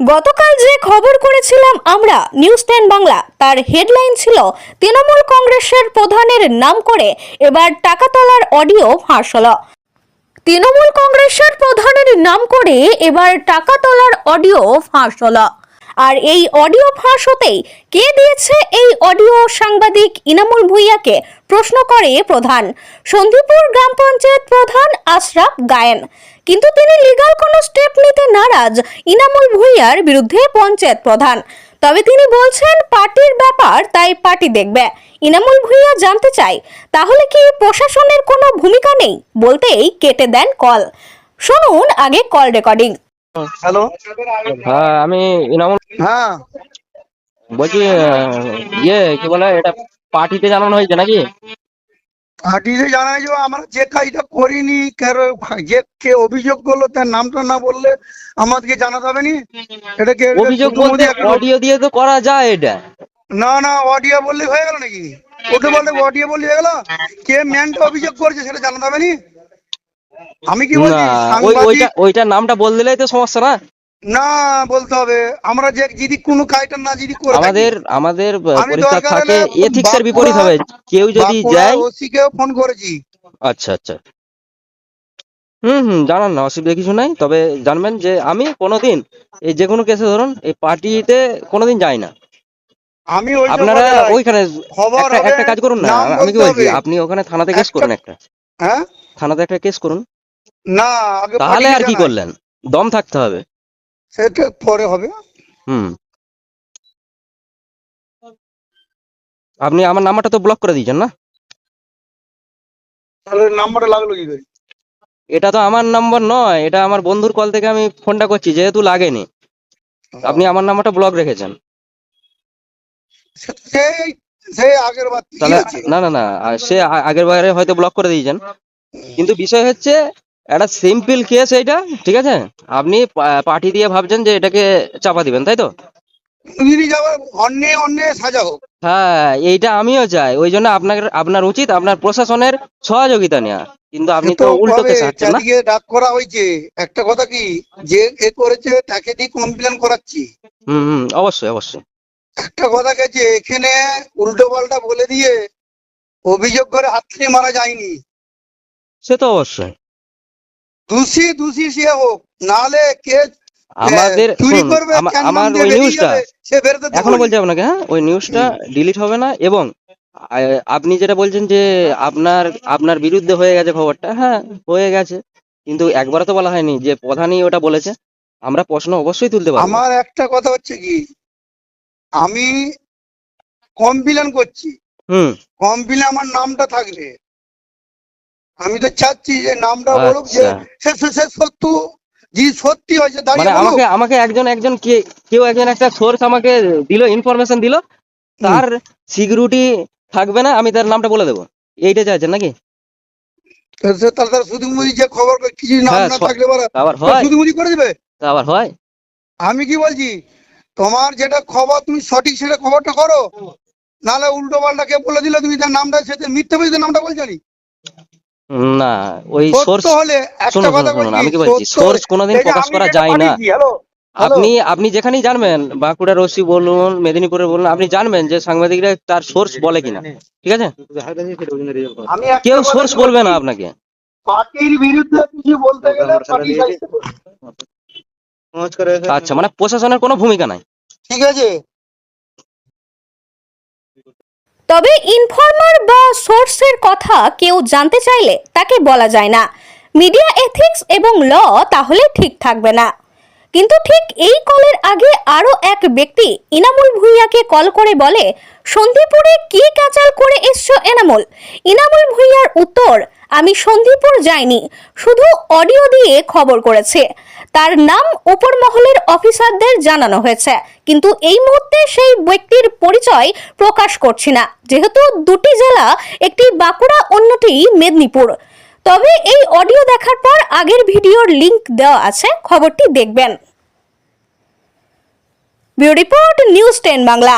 গতকাল যে খবর করেছিলাম আমরা, নিউজ টেন বাংলা, তার হেডলাইন ছিল, তৃণমূল কংগ্রেসের প্রধানের নাম করে এবার টাকা তোলার অডিও ফাঁস হলো। তৃণমূল কংগ্রেসের প্রধানের নাম করে এবার টাকা তোলার অডিও ফাঁস হলো। আর এই অডিও ফাঁস হতেই কে দিয়েছে এই অডিও সাংবাদিক ইনামুল ভুইয়াকে, প্রশ্ন করে প্রধান। সন্দীপুর গ্রাম পঞ্চায়েত প্রধান আশরাফ গায়েন। কিন্তু তিনি লিগাল কোনো স্টেপ নিতে নারাজ। ইনামুল ভুইয়ার বিরুদ্ধে পঞ্চায়েত প্রধান। তবে তিনি বলছেন পার্টির ব্যাপার তাই পার্টি দেখবে। ইনামুল ভুইয়া জানতে চাই তাহলে কি প্রশাসনের কোনো ভূমিকা নেই? বলতেই কেটে দেন কল। শুনুন আগে কল রেকর্ডিং। হ্যালো। হ্যাঁ আমি ইনামুল হ্যাঁ। বলছি ইয়ে কি বলে এটা পার্টিতে জানানো হয়েছে নাকি? হাটিতে জানাই যে আমরা যে কাজটা করিনি কারও যে কে অভিযোগ করল তার নামটা না বললে আমাদেরকে জানাতে হবে নি? এটা কে অভিযোগ বলতে অডিও দিয়ে তো করা যায় এটা। না না অডিও বললে হয়ে গেল নাকি? ওকে বললে অডিও বললে হয়ে গেল? কে ম্যানটা অভিযোগ করেছে সেটা জানাতে হবে নি? আমি কি বলছি ওইটা ওইটার নামটা বল দিলেই তো সমস্যা না। না বলতে হবে। আমরা যে যদি কোনো কাজটা না যদি করে আমাদের আমাদের দরকার থাকে হলে এথিক্স এর বিপরীত হবে। কেউ যদি যায় ওসিকেও ফোন করেছি। আচ্ছা আচ্ছা। হুম হুম জানান না অসুবিধা কিছু নাই। তবে জানবেন যে আমি কোনোদিন এই যে কোনো কেসে ধরুন এই পার্টিতে কোনোদিন যাই না। আমি ওই আপনারা ওইখানে একটা একটা কাজ করুন না। আমি কি বলছি আপনি ওখানে থানাতে কেস করুন একটা। হ্যাঁ? থানাতে একটা কেস করুন। না তাহলে আর কি করলেন? দম থাকতে হবে। সেটা পরে হবে। হুম। আপনি আমার নাম্বারটা তো ব্লক করে দিয়েছেন না? তাহলে নাম্বারটা লাগল কি করে? এটা তো আমার নাম্বার নয় এটা আমার বন্ধুর কল থেকে আমি ফোনটা করছি যেহেতু লাগেনি। আপনি আমার নাম্বারটা ব্লক রেখেছেন। সেই সেই আগের বার তাহলে না না না সে আগের বারে হয়তো ব্লক করে দিয়েছেন। কিন্তু বিষয় হচ্ছে একটা সিম্পল কেস এইটা ঠিক আছে? আপনি পার্টি দিয়ে ভাবছেন যে এটাকে চাপা দিবেন তাই তো? অন্য অন্য সাজা হোক। হ্যাঁ এইটা আমিও চাই। ওই জন্য আপনার আপনার উচিত আপনার প্রশাসনের সহযোগিতা নেওয়া। কিন্তু আপনি তো চাচ্ছেন না। ডাক করা হয়েছে। একটা কথা কি? যে এ করেছে তাকে দিয়ে কমপ্লেন করাচ্ছি। হুম হুম অবশ্যই অবশ্যই। একটা কথা গেছে এখানে উল্টো পাল্টা বলে দিয়ে অভিযোগ করে হাততালি মারা যায়নি। সে তো অবশ্যই। দোষী দোষী সে হোক নাহলে কে আমাদের চুরি শুনুন, করবে আমা- ক্যান আমার ওই নিউজটা এখনও বলছি আপনাকে হ্যাঁ? ওই নিউজটা ডিলিট হবে না এবং আপনি যেটা বলছেন যে আপনার আপনার বিরুদ্ধে হয়ে গেছে খবরটা হ্যাঁ হয়ে গেছে। কিন্তু একবারও তো বলা হয়নি যে প্রধানই ওটা বলেছে। আমরা প্রশ্ন অবশ্যই তুলতে পারব। আমার একটা কথা হচ্ছে কি? আমি কমপ্লেন করছি। হুম। কমপ্লেন আমার নামটা থাকবে আমি তো চাচ্ছি যে নামটা বলুক যে আচ্ছা সে সে- সে সত্য যে সত্যি হয়েছে মানে দাঁড়িয়ে বলুক। আমাকে আমাকে একজন একজন কে কেউ একজন একটা সোর্স আমাকে দিল ইনফরমেশন দিল। তার সিকিউরিটি থাকবে না আমি তার নামটা বলে দেবো। এইটা চাইছেন নাকি? সে তার শুধু মুদি যে খবর কিছু নাম হ্যাঁ, না থাকলে আবার হয়। শুধু মুদি করে দেবে? তা আবার হয়। আমি কি বলছি? তোমার যেটা খবর তুমি সঠিক সেটা খবরটা করো। নাহলে উল্টো পাল্টা কে বলে দিলে? তুমি তার নামটা সেটা মিথ্যে বলছে নামটা বলছানি না ওই সোর্স শুনুন শুনুন, আমি কি বলছি? সোর্স কোনোদিন প্রকাশ করা যায় না। আপনি আপনি যেখানেই জানবেন বাঁকুড়া রশি বলুন মেদিনীপুরে বলুন আপনি জানবেন যে সাংবাদিকরা তার সোর্স বলে কিনা। ঠিক আছে? কেউ সোর্স বলবে না আপনাকে। পার্টির বিরুদ্ধে কিছু বলতে গেলে পার্টি সাহিত্য করবে। আচ্ছা মানে প্রশাসনের কোনো ভূমিকা নাই। ঠিক আছে? তবে ইনফর্মার বা সোর্সের কথা কেউ জানতে চাইলে তাকে বলা যায় না। মিডিয়া এথিক্স এবং ল তাহলে ঠিক থাকবে না। কিন্তু ঠিক এই কলের আগে আরও এক ব্যক্তি ইনামুল ভুইয়াকে কল করে বলে সন্দীপুরে কি কাচাল করে এসছো এনামুল? ইনামুল ভুইয়ার উত্তর আমি সন্দীপুর যাইনি, শুধু অডিও দিয়ে খবর করেছে। তার নাম উপর মহলের অফিসারদের জানানো হয়েছে, কিন্তু এই মুহূর্তে সেই ব্যক্তির পরিচয় প্রকাশ করছি না, যেহেতু দুটি জেলা, একটি বাঁকুড়া, অন্যটি মেদিনীপুর। তবে এই অডিও দেখার পর আগের ভিডিওর লিংক দেওয়া আছে, খবরটি দেখবেন। Bureau report news ten Bangla.